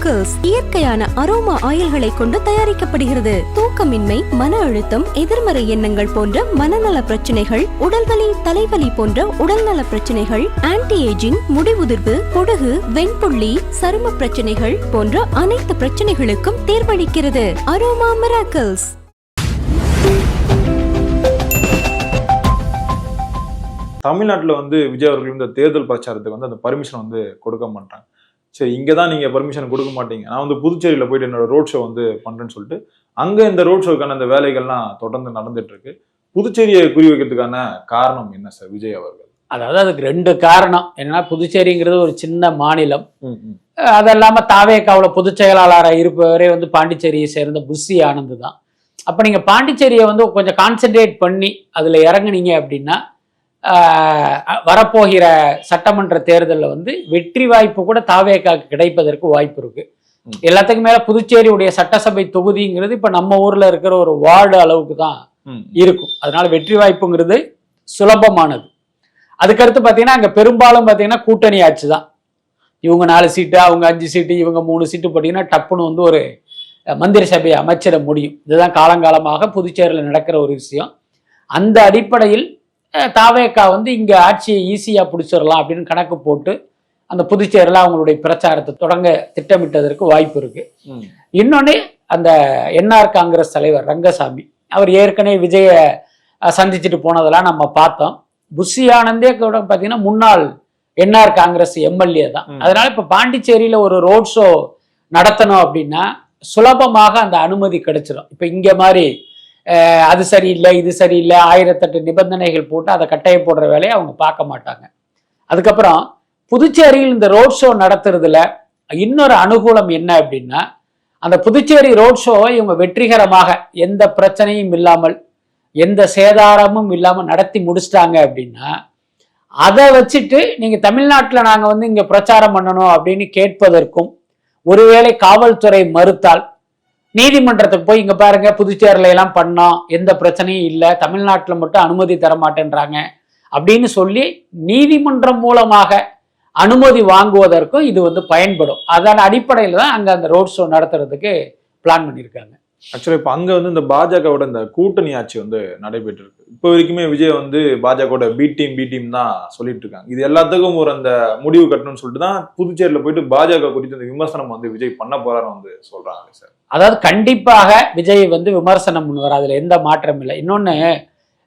Aroma இயற்கையான aroma ஆயில்களை கொண்டு தயாரிக்கப்படுகிறது. தூக்கமின்மை மன அழுத்தம் எதிர்மறை எண்ணங்கள் போன்ற மனநல பிரச்சனைகள் உடல்வலி தலைவலி போன்ற உடல்நல பிரச்சனைகள் ஆன்டி ஏஜிங் முடிவுதிர்வு பொடுகு வெண்புள்ளி சரும பிரச்சனைகள் போன்ற அனைத்து பிரச்சனைகளுக்கும் தேர்வளிக்கிறது. அரோமா மிராக்கிள்ஸ் தமிழ்நாட்டில் வந்து விஜய் அவர்கள் இந்த தேர்தல் பிரச்சாரத்துக்கு வந்து அந்த பர்மிஷன் வந்து கொடுக்க மாட்டாங்க. சரி இங்கே தான் நீங்கள் பர்மிஷன் கொடுக்க மாட்டீங்க. நான் வந்து புதுச்சேரியில் போயிட்டு என்னோட ரோட் ஷோ வந்து பண்ணுறேன்னு சொல்லிட்டு அங்கே இந்த ரோட் ஷோக்கான அந்த வேலைகள்லாம் தொடர்ந்து நடந்துட்டு இருக்கு புதுச்சேரியை குறி வைக்கிறதுக்கான காரணம் என்ன சார் விஜய் அவர்கள். அதாவது அதுக்கு ரெண்டு காரணம். என்னன்னா புதுச்சேரிங்கிறது ஒரு சின்ன மாநிலம். அது இல்லாமல் தாவேக்காவில் பொதுச் செயலாளராக இருப்பவரே வந்து பாண்டிச்சேரியை சேர்ந்த புஷி ஆனந்த் தான் அப்போ நீங்கள் பாண்டிச்சேரியை வந்து கொஞ்சம் கான்சென்ட்ரேட் பண்ணி அதில் இறங்குனீங்க அப்படின்னா வரப்போகிற சட்டமன்ற தேர்தலில் வந்து வெற்றி வாய்ப்பு கூட தாவேக்காக்கு கிடைப்பதற்கு வாய்ப்பு இருக்கு. எல்லாத்துக்கும் மேலே புதுச்சேரியுடைய சட்டசபை தொகுதிங்கிறது இப்போ நம்ம ஊரில் இருக்கிற ஒரு வார்டு அளவுக்கு தான் இருக்கும். அதனால வெற்றி வாய்ப்புங்கிறது சுலபமானது. அதுக்கடுத்து பார்த்தீங்கன்னா அங்கே பெரும்பாலும் பார்த்தீங்கன்னா கூட்டணி ஆட்சி தான். இவங்க நாலு சீட்டு அவங்க அஞ்சு சீட்டு இவங்க மூணு சீட்டு போட்டிங்கன்னா டப்புன்னு வந்து ஒரு மந்திரி சபையை அமைச்சிட முடியும். இதுதான் காலங்காலமாக புதுச்சேரியில் நடக்கிற ஒரு விஷயம். அந்த அடிப்படையில் தாவேக்கா வந்து இங்கே ஆட்சியை ஈஸியாக பிடிச்சிடலாம் அப்படின்னு கணக்கு போட்டு அந்த புதுச்சேரியில் அவங்களுடைய பிரச்சாரத்தை தொடங்க திட்டமிட்டதற்கு வாய்ப்பு இருக்கு. இன்னொன்று அந்த என்ஆர் காங்கிரஸ் தலைவர் ரங்கசாமி அவர் ஏற்கனவே விஜய சந்திச்சுட்டு போனதெல்லாம் நம்ம பார்த்தோம் புஷி ஆனந்தே கூட பார்த்தீங்கன்னா முன்னாள் என்ஆர் காங்கிரஸ் எம்எல்ஏ தான். அதனால இப்போ பாண்டிச்சேரியில் ஒரு ரோட் ஷோ நடத்தணும் அப்படின்னா சுலபமாக அந்த அனுமதி கிடைச்சிடும் இப்போ இங்கே மாதிரி அது சரியில்லை இது சரியில்லை ஆயிரத்தெட்டு நிபந்தனைகள் போட்டு அதை கட்டாயம் போடுற வேலையை அவங்க பார்க்க மாட்டாங்க. அதுக்கப்புறம் புதுச்சேரியில் இந்த ரோட் ஷோ நடத்துறதுல இன்னொரு அனுகூலம் என்ன அப்படின்னா அந்த புதுச்சேரி ரோட் ஷோவை இவங்க வெற்றிகரமாக எந்த பிரச்சனையும் இல்லாமல் எந்த சேதாரமும் இல்லாமல் நடத்தி முடிச்சிட்டாங்க அப்படின்னா அதை வச்சுட்டு நீங்கள் தமிழ்நாட்டில் நாங்கள் வந்து இங்கே பிரச்சாரம் பண்ணணும் அப்படின்னு கேட்பதற்கும் ஒருவேளை காவல்துறை மறுத்தால் நீதிமன்றத்துக்கு போய் இங்க பாருங்க புதுச்சேரியில எல்லாம் பண்ணோம் எந்த பிரச்சனையும் இல்லை தமிழ்நாட்டில் மட்டும் அனுமதி தர மாட்டேன்றாங்க அப்படின்னு சொல்லி நீதிமன்றம் மூலமாக அனுமதி வாங்குவதற்கும் இது வந்து பயன்படும். அதன் அடிப்படையில் தான் அங்கே அந்த ரோட் ஷோ நடத்துறதுக்கு பிளான் பண்ணியிருக்காங்க. ஆக்சுவலி இப்போ அங்க வந்து இந்த பாஜகவோட இந்த கூட்டணி ஆட்சி வந்து நடைபெற்று இருக்கு இப்போ வரைக்குமே விஜய் வந்து பாஜகவோட பி டீம் பி டீம் தான் சொல்லிட்டு இருக்காங்க. இது எல்லாத்துக்கும் ஒரு அந்த முடிவு கட்டணும்னு சொல்லிட்டு தான் புதுச்சேரியில் போயிட்டு பாஜக குறித்து இந்த விமர்சனம் வந்து விஜய் பண்ண போறாரு வந்து சொல்றாங்க சார். அதாவது கண்டிப்பாக விஜய் வந்து விமர்சனம் பண்ணுவார். அதுல எந்த மாற்றம் இல்லை. இன்னொன்னு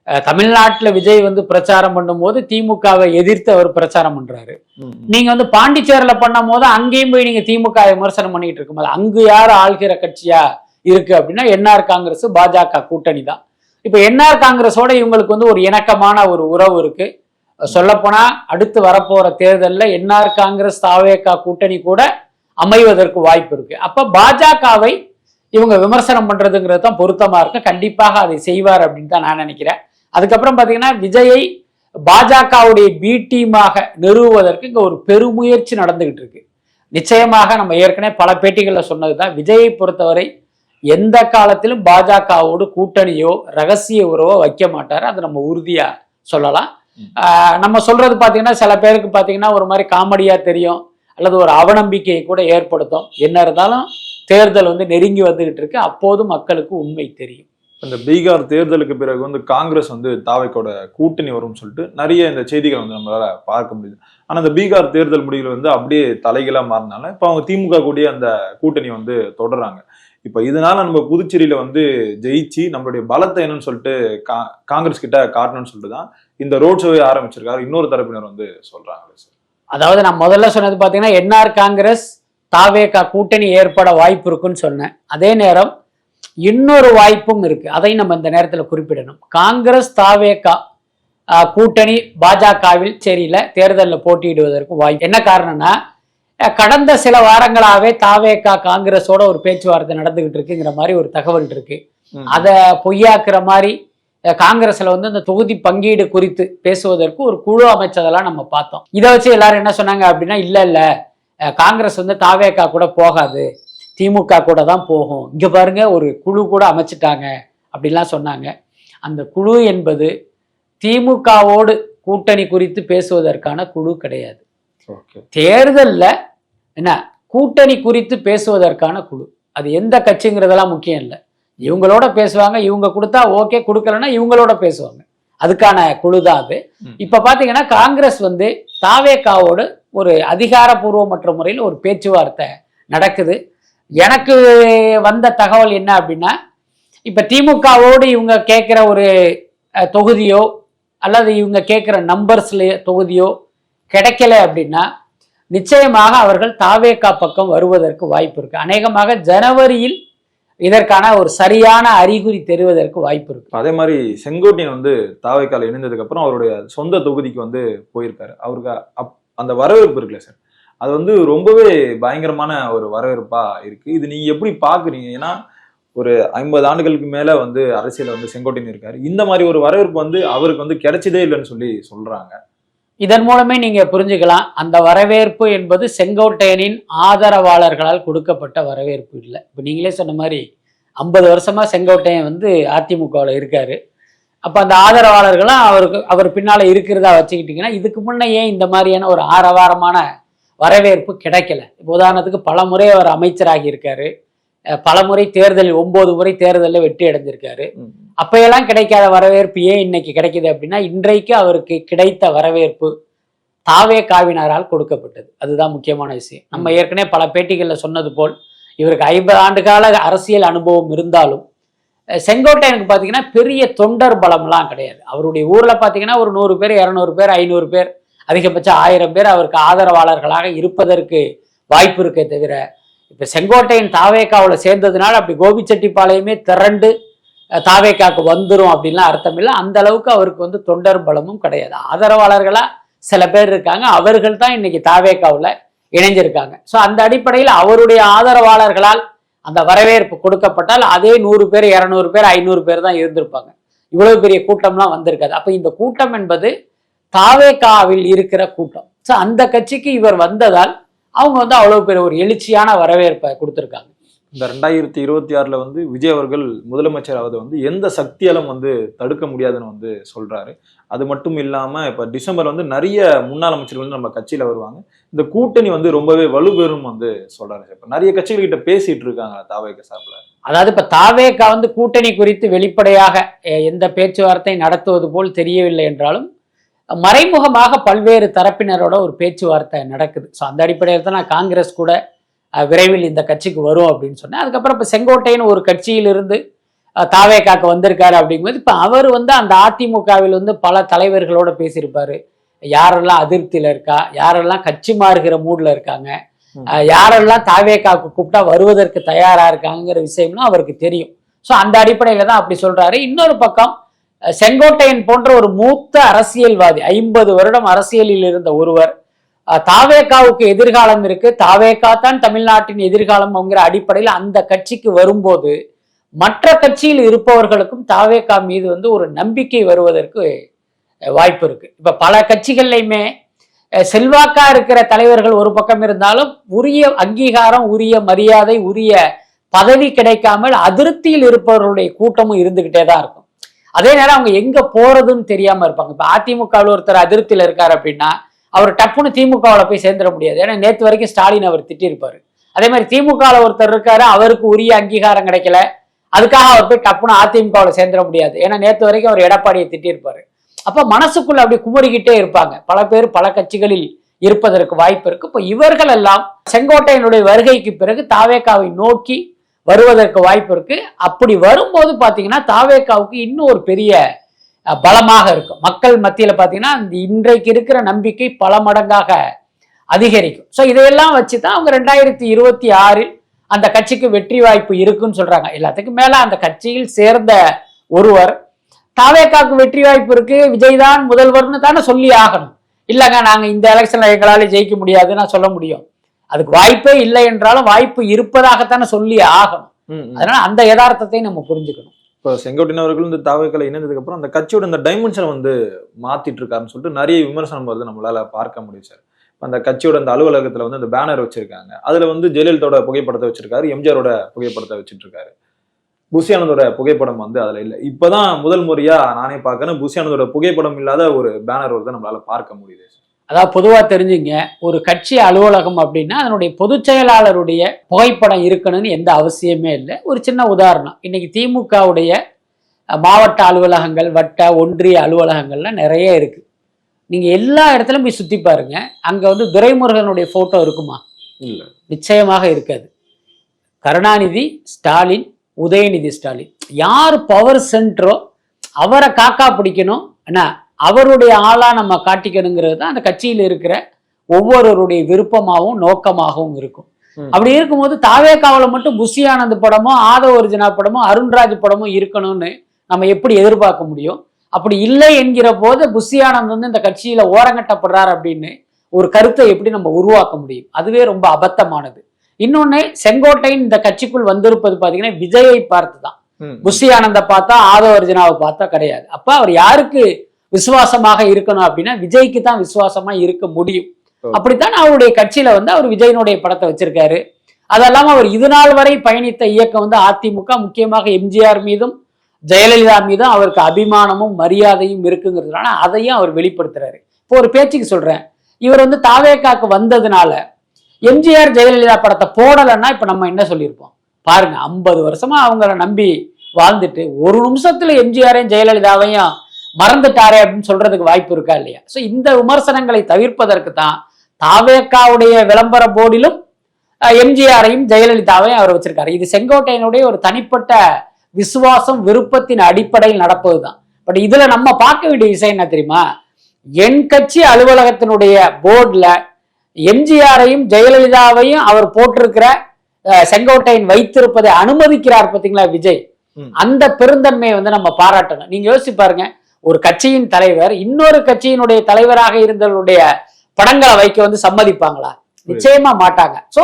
அஹ், தமிழ்நாட்டுல விஜய் வந்து பிரச்சாரம் பண்ணும்போது திமுகவை எதிர்த்து அவர் பிரச்சாரம் பண்றாரு. நீங்க வந்து பாண்டிச்சேரியில பண்ணும் போது அங்கேயும் போய் நீங்க திமுக விமர்சனம் பண்ணிட்டு இருக்கும்போது அங்கு யார் ஆள்கிற கட்சியா இருக்கு அப்படின்னா என்ஆர் காங்கிரஸ் பாஜக கூட்டணி தான். இப்ப என்ஆர் காங்கிரஸோட இவங்களுக்கு வந்து ஒரு இணக்கமான ஒரு உறவு இருக்கு. சொல்லப்போனா அடுத்து வரப்போற தேர்தல்ல என்ஆர் காங்கிரஸ் தாவேகா கூட்டணி கூட அமைவதற்கு வாய்ப்பு இருக்கு. அப்ப பாஜகவை இவங்க விமர்சனம் பண்றதுங்கிறது தான் பொருத்தமா இருக்கு. கண்டிப்பாக அதை செய்வார் அப்படின்னு தான் நான் நினைக்கிறேன். அதுக்கப்புறம் பாத்தீங்கன்னா விஜயை பாஜகவுடைய பி டீமாக நிறுவுவதற்கு இங்க ஒரு பெருமுயற்சி நடந்துகிட்டு இருக்கு. நிச்சயமாக நம்ம ஏற்கனவே பல பேட்டிகளில் சொன்னதுதான். விஜயை பொறுத்தவரை எந்த காலத்திலும் பாஜகவோடு கூட்டணியோ ரகசிய உறவோ வைக்க மாட்டாரு. அது நம்ம உறுதியா சொல்லலாம். நம்ம சொல்றது பாத்தீங்கன்னா சில பேருக்கு பாத்தீங்கன்னா ஒரு மாதிரி காமெடியா தெரியும். அல்லது ஒரு அவநம்பிக்கையை கூட ஏற்படுத்தும். என்ன இருந்தாலும் தேர்தல் வந்து நெருங்கி வந்துகிட்டு இருக்கு. அப்போது மக்களுக்கு உண்மை தெரியும். இந்த பீகார் தேர்தலுக்கு பிறகு வந்து காங்கிரஸ் வந்து தாவைக்கோட கூட்டணி வரும்னு சொல்லிட்டு நிறைய இந்த செய்திகள் வந்து நம்மளால பார்க்க முடியுது. ஆனா இந்த பீகார் தேர்தல் முடிவுகள் வந்து அப்படியே தலைகீழா மாறினால இப்ப அவங்க திமுக கூடிய அந்த கூட்டணி வந்து தொடர்றாங்க. இப்ப இதனால நம்ம புதுச்சேரியில வந்து ஜெயிச்சு நம்மளுடைய பலத்தை என்னன்னு சொல்லிட்டு கா- காங்கிரஸ் கிட்ட காட்டணும்னு சொல்லிட்டு தான் இந்த ரோட் ஷோவை ஆரம்பிச்சிருக்காரு. இன்னொரு தரப்பினர் வந்து சொல்றாங்க அதாவது நான் முதல்ல சொன்னது பார்த்தீங்கன்னா என்ஆர் காங்கிரஸ் தாவேகா கூட்டணி ஏற்பட வாய்ப்பு இருக்குன்னு சொன்னேன். அதே நேரம் இன்னொரு வாய்ப்பும் இருக்கு. அதை நம்ம இந்த நேரத்தில் குறிப்பிடணும். காங்கிரஸ் தாவேகா கூட்டணி பாஜகவில் சரியில்ல தேர்தலில் போட்டியிடுவதற்கு வாய்ப்பு. என்ன காரணம்னா கடந்த சில வாரங்களாகவே தாவேகா காங்கிரஸோட ஒரு பேச்சுவார்த்தை நடந்துகிட்டு இருக்குங்கிற மாதிரி ஒரு தகவல் இருக்கு. அதை பொய்யாக்குற மாதிரி காங்கிரஸ்ல வந்து அந்த தொகுதி பங்கீடு குறித்து பேசுவதற்கு ஒரு குழு அமைச்சதெல்லாம் நம்ம பார்த்தோம். இதை வச்சு எல்லாரும் என்ன சொன்னாங்க அப்படின்னா இல்ல இல்ல காங்கிரஸ் வந்து தாவேக்கா கூட போகாது. திமுக கூட தான் போகும். இங்க பாருங்க ஒரு குழு கூட அமைச்சிட்டாங்க அப்படிலாம் சொன்னாங்க. அந்த குழு என்பது திமுகவோடு கூட்டணி குறித்து பேசுவதற்கான குழு கிடையாது. ஓகே. தேர்தல்ல என்ன கூட்டணி குறித்து பேசுவதற்கான குழு. அது எந்த கட்சிங்கிறதெல்லாம் முக்கியம் இல்லை. இவங்களோட பேசுவாங்க இவங்க கொடுத்தா ஓகே கொடுக்கலன்னா இவங்களோட பேசுவாங்க. அதுக்கான குழு தான் அது. இப்ப பாத்தீங்கன்னா காங்கிரஸ் வந்து தாவேக்காவோடு ஒரு அதிகாரப்பூர்வமற்ற முறையில் ஒரு பேச்சுவார்த்தை நடக்குது. எனக்கு வந்த தகவல் என்ன அப்படின்னா இப்போ திமுகவோடு இவங்க கேட்குற ஒரு தொகுதியோ அல்லது இவங்க கேட்குற நம்பர்ஸ்ல தொகுதியோ கிடைக்கல அப்படின்னா நிச்சயமாக அவர்கள் தாவேக்கா பக்கம் வருவதற்கு வாய்ப்பு இருக்கு. அநேகமாக ஜனவரியில் இதற்கான ஒரு சரியான அறிகுறி தெரிவதற்கு வாய்ப்பு இருக்கு. அதே மாதிரி செங்கோட்டையன் வந்து தாவைக்கால இணைந்ததுக்கு அப்புறம் அவருடைய சொந்த தொகுதிக்கு வந்து போயிருக்காரு. அவருக்கு அப் அந்த வரவேற்பு இருக்குல்ல சார்? அது வந்து ரொம்பவே பயங்கரமான ஒரு வரவேற்பா இருக்கு. இது நீங்க எப்படி பாக்குறீங்க? ஏன்னா ஒரு ஐம்பது ஆண்டுகளுக்கு மேல வந்து அரசியல வந்து செங்கோட்டையன் இருக்காரு. இந்த மாதிரி ஒரு வரவேற்பு வந்து அவருக்கு வந்து கிடைச்சதே இல்லைன்னு சொல்லி சொல்றாங்க. இதன் மூலமே நீங்க புரிஞ்சுக்கலாம். அந்த வரவேற்பு என்பது செங்கோட்டையனின் ஆதரவாளர்களால் கொடுக்கப்பட்ட வரவேற்பு இல்லை. இப்போ நீங்களே சொன்ன மாதிரி ஐம்பது வருஷமா செங்கோட்டையன் வந்து அதிமுகவில் இருக்காரு. அப்போ அந்த ஆதரவாளர்களும் அவருக்கு அவர் பின்னால இருக்கிறதா வச்சுக்கிட்டிங்கன்னா இதுக்கு முன்ன ஏன் இந்த மாதிரியான ஒரு ஆரவாரமான வரவேற்பு கிடைக்கல? இப்போ உதாரணத்துக்கு பல முறை அவர் அமைச்சராகி இருக்காரு. பல முறை தேர்தலில் ஒன்பது முறை தேர்தலில் வெற்றி அடைஞ்சிருக்காரு. அப்பையெல்லாம் கிடைக்காத வரவேற்பு ஏன் இன்னைக்கு கிடைக்குது அப்படின்னா இன்றைக்கு அவருக்கு கிடைத்த வரவேற்பு தாவே காவினரால் கொடுக்கப்பட்டது. அதுதான் முக்கியமான விஷயம். நம்ம ஏற்கனவே பல பேட்டிகளில் சொன்னது போல் இவருக்கு ஐம்பது ஆண்டு கால அரசியல் அனுபவம் இருந்தாலும் செங்கோட்டையனுக்கு பார்த்தீங்கன்னா பெரிய தொண்டர் பலம்லாம் கிடையாது. அவருடைய ஊரில் பார்த்தீங்கன்னா ஒரு நூறு பேர் இரநூறு பேர் ஐநூறு பேர் அதிகபட்சம் ஆயிரம் பேர் அவருக்கு ஆதரவாளர்களாக இருப்பதற்கு வாய்ப்பு இருக்கே தவிர இப்போ செங்கோட்டையன் தாவேக்காவில் சேர்ந்ததுனால அப்படி கோபிச்செட்டிப்பாளையமே திரண்டு அஹ் தாவேக்காக்கு அப்படின்லாம் அர்த்தம் இல்லை. அந்த அளவுக்கு அவருக்கு வந்து தொண்டர் பலமும் கிடையாது. ஆதரவாளர்களாக சில பேர் இருக்காங்க. அவர்கள் தான் இன்னைக்கு தாவேக்காவில் இணைஞ்சிருக்காங்க. ஸோ அந்த அடிப்படையில் அவருடைய ஆதரவாளர்களால் அந்த வரவேற்பு கொடுக்கப்பட்டால் அதே நூறு பேர் இரநூறு பேர் ஐநூறு பேர் தான் இருந்திருப்பாங்க. இவ்வளவு பெரிய கூட்டம்லாம் வந்திருக்காது. அப்போ இந்த கூட்டம் என்பது தாவேக்காவில் இருக்கிற கூட்டம். ஸோ அந்த கட்சிக்கு இவர் வந்ததால் அவங்க வந்து அவ்வளவு பெரிய ஒரு எழுச்சியான வரவேற்பை கொடுத்துருக்காங்க. இந்த ரெண்டாயிரத்தி இருபத்தி ஆறுல வந்து விஜய் அவர்கள் முதலமைச்சர் ஆவதை வந்து எந்த சக்தியாலும் வந்து தடுக்க முடியாதுன்னு வந்து சொல்றாரு. அது மட்டும் இல்லாம இப்ப டிசம்பர் வந்து நிறைய முன்னாள் அமைச்சர்கள் வந்து நம்ம கட்சியில வருவாங்க. இந்த கூட்டணி வந்து ரொம்பவே வலுபெறும் வந்து சொல்றாங்க இப்ப நிறைய கட்சிகள் கிட்ட பேசிட்டு இருக்காங்க தாவேக சார்பில். அதாவது இப்ப தாவேகா வந்து கூட்டணி குறித்து வெளிப்படையாக எந்த பேச்சுவார்த்தை நடத்துவது போல் தெரியவில்லை என்றாலும் மறைமுகமாக பல்வேறு தரப்பினரோட ஒரு பேச்சுவார்த்தை நடக்குது. ஸோ அந்த அடிப்படையில் தான் நான் காங்கிரஸ் கூட விரைவில் இந்த கட்சிக்கு வரும் அப்படின்னு சொன்னேன். அதுக்கப்புறம் இப்போ செங்கோட்டையன் ஒரு கட்சியிலிருந்து அஹ், தாவேகாக்கு வந்திருக்காரு அப்படிங்கும்போது இப்போ அவர் வந்து அந்த அதிமுகவில் வந்து பல தலைவர்களோட பேசியிருப்பாரு. யாரெல்லாம் அதிருப்தியில இருக்கா யாரெல்லாம் கட்சி மாறுகிற மூட்ல இருக்காங்க யாரெல்லாம் தாவேகாக்கு கூப்பிட்டா வருவதற்கு தயாரா இருக்காங்கிற விஷயம்லாம் அவருக்கு தெரியும். ஸோ அந்த அடிப்படையில தான் அப்படி சொல்றாரு. இன்னொரு பக்கம் செங்கோட்டையன் போன்ற ஒரு மூத்த அரசியல்வாதி ஐம்பது வருடம் அரசியலில் இருந்த ஒருவர் அஹ், தாவேகாவுக்கு எதிர்காலம் இருக்கு. தாவேகா தான் தமிழ்நாட்டின் எதிர்காலம் அப்படிங்கிற அடிப்படையில் அந்த கட்சிக்கு வரும்போது மற்ற கட்சியில் இருப்பவர்களுக்கும் தாவேகா மீது வந்து ஒரு நம்பிக்கை வருவதற்கு வாய்ப்பு இருக்கு. இப்ப பல கட்சிகள்லையுமே செல்வாக்கா இருக்கிற தலைவர்கள் ஒரு பக்கம் இருந்தாலும் உரிய அங்கீகாரம் உரிய மரியாதை உரிய பதவி கிடைக்காமல் அதிருப்தியில் இருப்பவர்களுடைய கூட்டமும் இருந்துகிட்டே தான் இருக்கும். அதே நேரம் அவங்க எங்க போறதுன்னு தெரியாம இருப்பாங்க. இப்ப அதிமுகவில் ஒருத்தர் அதிருப்தியில இருக்காரு அப்படின்னா அவர் டப்புன்னு திமுகவில் போய் சேர்ந்துட முடியாது. ஏன்னா நேற்று வரைக்கும் ஸ்டாலின் அவர் திட்டிருப்பாரு. அதே மாதிரி திமுகவில் ஒருத்தர் இருக்காரு அவருக்கு உரிய அங்கீகாரம் கிடைக்கல. அதுக்காக அவர் போய் டப்புன்னு அதிமுகவில் சேர்ந்துட முடியாது. ஏன்னா நேற்று வரைக்கும் அவர் எடப்பாடியை திட்டிருப்பாரு. அப்ப மனசுக்குள்ள அப்படி குமரிக்கிட்டே இருப்பாங்க. பல பேர் பல கட்சிகளில் இருப்பதற்கு வாய்ப்பு இருக்கு. இப்போ இவர்கள் எல்லாம் செங்கோட்டையனுடைய வருகைக்கு பிறகு தாவேக்காவை நோக்கி வருவதற்கு வாய்ப்பு இருக்கு. அப்படி வரும்போது பாத்தீங்கன்னா தாவேக்காவுக்கு இன்னும் ஒரு பெரிய பலமாக இருக்கும். மக்கள் மத்தியில பாத்தீங்கன்னா இந்த இன்றைக்கு இருக்கிற நம்பிக்கை பல மடங்காக அதிகரிக்கும். ஸோ இதையெல்லாம் வச்சு தான் அவங்க ரெண்டாயிரத்தி இருபத்தி ஆறில் அந்த கட்சிக்கு வெற்றி வாய்ப்பு இருக்குன்னு சொல்றாங்க. எல்லாத்துக்கும் மேல அந்த கட்சியில் சேர்ந்த ஒருவர் தாவேக்காக்கு வெற்றி வாய்ப்பு இருக்கு. விஜய் தான் முதல்வர்னு தானே சொல்லி ஆகணும். இல்லைங்க நாங்க இந்த எலெக்ஷன்ல எங்களால ஜெயிக்க முடியாதுன்னு சொல்ல முடியும். அதுக்கு வாய்ப்பே இல்லை என்றாலும் வாய்ப்பு இருப்பதாகத்தானே சொல்லி ஆகணும். அதனால அந்த யதார்த்தத்தை நம்ம புரிஞ்சுக்கணும். இப்போ செங்கோட்டையன் அவர்கள் இந்த தாவேக்களை இணைந்ததுக்கு அப்புறம் அந்த கட்சியோட இந்த டைமென்ஷனை வந்து மாத்திட்டு இருக்காருன்னு சொல்லிட்டு நிறைய விமர்சனம் வருது நம்மளால பார்க்க முடியும் சார். இப்ப அந்த கட்சியோட அந்த அலுவலகத்துல வந்து அந்த பேனர் வச்சிருக்காங்க. அதுல வந்து ஜெயலலிதாவோட புகைப்படத்தை வச்சிருக்காரு எம்ஜிஆரோட புகைப்படத்தை வச்சிட்டு இருக்காரு. புசியானந்தோட புகைப்படம் வந்து அதுல இல்ல. இப்பதான் முதல் முறையா நானே பார்க்கறேன். புசியானந்தோட புகைப்படம் இல்லாத ஒரு பேனர் வருது நம்மளால பார்க்க முடியுது. அதாவது பொதுவா தெரிஞ்சுங்க ஒரு கட்சி அலுவலகம் அப்படின்னா அதனுடைய பொதுச் செயலாளருடைய புகைப்படம் இருக்கணும்னு எந்த அவசியமே இல்லை. ஒரு சின்ன உதாரணம் இன்னைக்கு திமுகவுடைய மாவட்ட அலுவலகங்கள் வட்ட ஒன்றிய அலுவலகங்கள்லாம் நிறைய இருக்கு. நீங்க எல்லா இடத்துலயும் போய் சுத்தி பாருங்க அங்க வந்து துரைமுருகனுடைய போட்டோ இருக்குமா? இல்ல. நிச்சயமாக இருக்காது. கருணாநிதி ஸ்டாலின் உதயநிதி ஸ்டாலின். யார் பவர் சென்டரோ அவரை காக்கா பிடிக்கணும் என்ன அவருடைய ஆளா நம்ம காட்டிக்கணுங்கிறது தான் அந்த கட்சியில் இருக்கிற ஒவ்வொருவருடைய விருப்பமாகவும் நோக்கமாகவும் இருக்கும். அப்படி இருக்கும்போது தாவேக்காவில மட்டும் புஷி ஆனந்த் படமும் ஆதவ ஒரிஜினா படமும் அருண்ராஜ் படமும் இருக்கணும்னு நம்ம எப்படி எதிர்பார்க்க முடியும்? அப்படி இல்லை என்கிற போது புஷி ஆனந்த் வந்து இந்த கட்சியில ஓரங்கட்டப்படுறார் அப்படின்னு ஒரு கருத்தை எப்படி நம்ம உருவாக்க முடியும்? அதுவே ரொம்ப அபத்தமானது. இன்னொன்னு செங்கோட்டையின் இந்த கட்சிக்குள் வந்திருப்பது பாத்தீங்கன்னா விஜயை பார்த்து தான். புஷி ஆனந்த பார்த்தா ஆதவ அர்ஜுனாவை பார்த்தா கிடையாது. அப்ப அவர் யாருக்கு விசுவாசமாக இருக்கணும் அப்படின்னா விஜய்க்கு தான் விசுவாசமா இருக்க முடியும். அப்படித்தான் அவருடைய கட்சியில வந்து அவர் விஜயனுடைய படத்தை வச்சிருக்காரு. அதெல்லாம் அவர் இது நாள் வரை பயணித்த இயக்கம் வந்து அதிமுக முக்கியமாக எம்ஜிஆர் மீதும் ஜெயலலிதா மீதும் அவருக்கு அபிமானமும் மரியாதையும் இருக்குங்கிறதுனால அதையும் அவர் வெளிப்படுத்துறாரு. இப்போ ஒரு பேச்சுக்கு சொல்றேன். இவர் வந்து தாவேக்காக்கு வந்ததுனால எம்ஜிஆர் ஜெயலலிதா படத்தை போடலைன்னா இப்போ நம்ம என்ன சொல்லியிருப்போம்? பாருங்க ஐம்பது வருஷமா அவங்கள நம்பி வாழ்ந்துட்டு ஒரு நிமிஷத்துல எம்ஜிஆரையும் ஜெயலலிதாவையும் மறந்துட்டாரே அப்படின்னு சொல்றதுக்கு வாய்ப்பு இருக்கா இல்லையா? ஸோ இந்த விமர்சனங்களை தவிர்ப்பதற்கு தான் தாவேக்காவுடைய விளம்பர போர்டிலும் எம்ஜிஆரையும் ஜெயலலிதாவையும் அவர் வச்சிருக்காரு. இது செங்கோட்டையனுடைய ஒரு தனிப்பட்ட விசுவாசம் விருப்பத்தின் அடிப்படையில் நடப்பது தான். பட் இதுல நம்ம பார்க்க வேண்டிய விஷயம் என்ன தெரியுமா? என் கட்சி அலுவலகத்தினுடைய போர்டில் எம்ஜிஆரையும் ஜெயலலிதாவையும் அவர் போட்டிருக்கிற செங்கோட்டையன் வைத்திருப்பதை அனுமதிக்கிறார் பாத்தீங்களா விஜய். அந்த பெருந்தன்மையை வந்து நம்ம பாராட்டணும். நீங்க யோசிச்சு பாருங்க ஒரு கட்சியின் தலைவர் இன்னொரு கட்சியினுடைய தலைவராக இருந்தவருடைய படங்களை வைக்க வந்து சம்மதிப்பாங்களா? நிச்சயமா மாட்டாங்க. சோ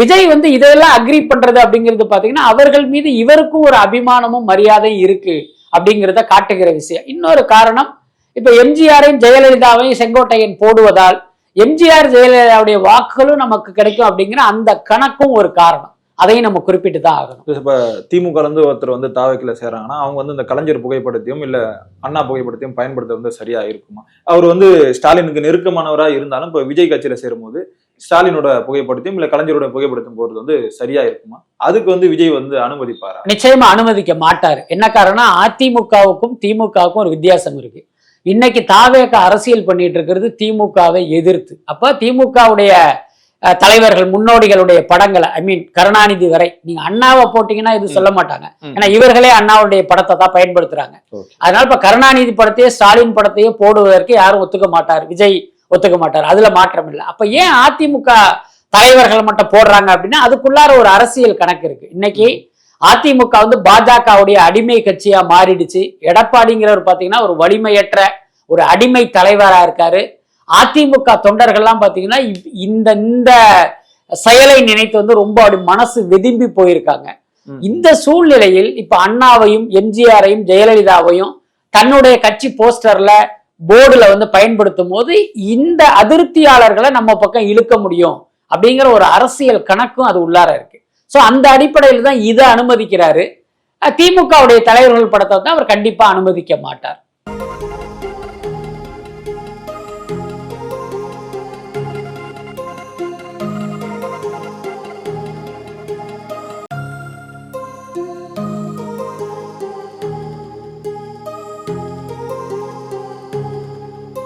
விஜய் வந்து இதெல்லாம் அக்ரி பண்றது அப்படிங்கிறது பாத்தீங்கன்னா அவர்கள் மீது இவருக்கும் ஒரு அபிமானமும் மரியாதையும் இருக்கு அப்படிங்கிறத காட்டுகிற விஷயம். இன்னொரு காரணம் இப்ப எம்ஜிஆரையும் ஜெயலலிதாவையும் செங்கோட்டையன் போடுவதால் எம்ஜிஆர் ஜெயலலிதாவுடைய வாக்குகளும் நமக்கு கிடைக்கும் அப்படிங்கிற அந்த கணக்கும் ஒரு காரணம். அதையும் நம்ம குறிப்பிட்டு தான் ஆகணும். இப்ப திமுக இருந்து ஒருத்தர் வந்து தாவக்கில சேர்றாங்கன்னா அவங்க வந்து இந்த கலைஞர் புகைப்படத்தையும் இல்ல அண்ணா புகைப்படத்தையும் பயன்படுத்த வந்து சரியா இருக்குமா? அவர் வந்து ஸ்டாலினுக்கு நெருக்கமானவரா இருந்தாலும் இப்ப விஜய் கட்சியில சேரும்போது ஸ்டாலினோட புகைப்படத்தையும் இல்ல கலைஞரோட புகைப்படத்தையும் போறது வந்து சரியா இருக்குமா? அதுக்கு வந்து விஜய் வந்து அனுமதிப்பாரா? நிச்சயமா அனுமதிக்க மாட்டார். என்ன காரணம் அதிமுகவுக்கும் திமுகவுக்கும் ஒரு வித்தியாசம் இருக்கு. இன்னைக்கு தாவேக அரசியல் பண்ணிட்டு இருக்கிறது திமுகவை எதிர்த்து. அப்ப திமுகவுடைய தலைவர்கள் முன்னோடிகளுடைய படங்களை ஐ மீன் கருணாநிதி வரை நீங்க அண்ணாவை போட்டீங்கன்னா இது சொல்ல மாட்டாங்க. ஏன்னா இவர்களே அண்ணாவுடைய படத்தை தான் பயன்படுத்துறாங்க. அதனால இப்ப கருணாநிதி படத்தையே ஸ்டாலின் படத்தையே போடுவதற்கு யாரும் ஒத்துக்க மாட்டார். விஜய் ஒத்துக்க மாட்டார். அதுல மாற்றம் இல்லை. அப்ப ஏன் அதிமுக தலைவர்கள் மட்டும் போடுறாங்க அப்படின்னா அதுக்குள்ளார ஒரு அரசியல் கணக்கு இருக்கு. இன்னைக்கு அதிமுக வந்து பாஜகவுடைய அடிமை கட்சியா மாறிடுச்சு. எடப்பாடிங்கிறவர் பாத்தீங்கன்னா ஒரு வலிமையற்ற ஒரு அடிமை தலைவரா இருக்காரு. அதிமுக தொண்டர்கள்லாம் பாத்தீங்கன்னா இந்த இந்த செயலை நினைத்து வந்து ரொம்ப அப்படி மனசு வெதும்பி போயிருக்காங்க. இந்த சூழ்நிலையில் இப்ப அண்ணாவையும் எம்ஜிஆரையும் ஜெயலலிதாவையும் தன்னுடைய கட்சி போஸ்டர்ல போர்டுல வந்து பயன்படுத்தும் போது இந்த அதிருப்தியாளர்களை நம்ம பக்கம் இழுக்க முடியும். அப்படிங்கிற ஒரு அரசியல் கணக்கும் அது உள்ளார இருக்கு. ஸோ அந்த அடிப்படையில் தான் இதை அனுமதிக்கிறாரு. திமுகவுடைய தலைவர்கள் படத்தை வந்து அவர் கண்டிப்பா அனுமதிக்க மாட்டார்.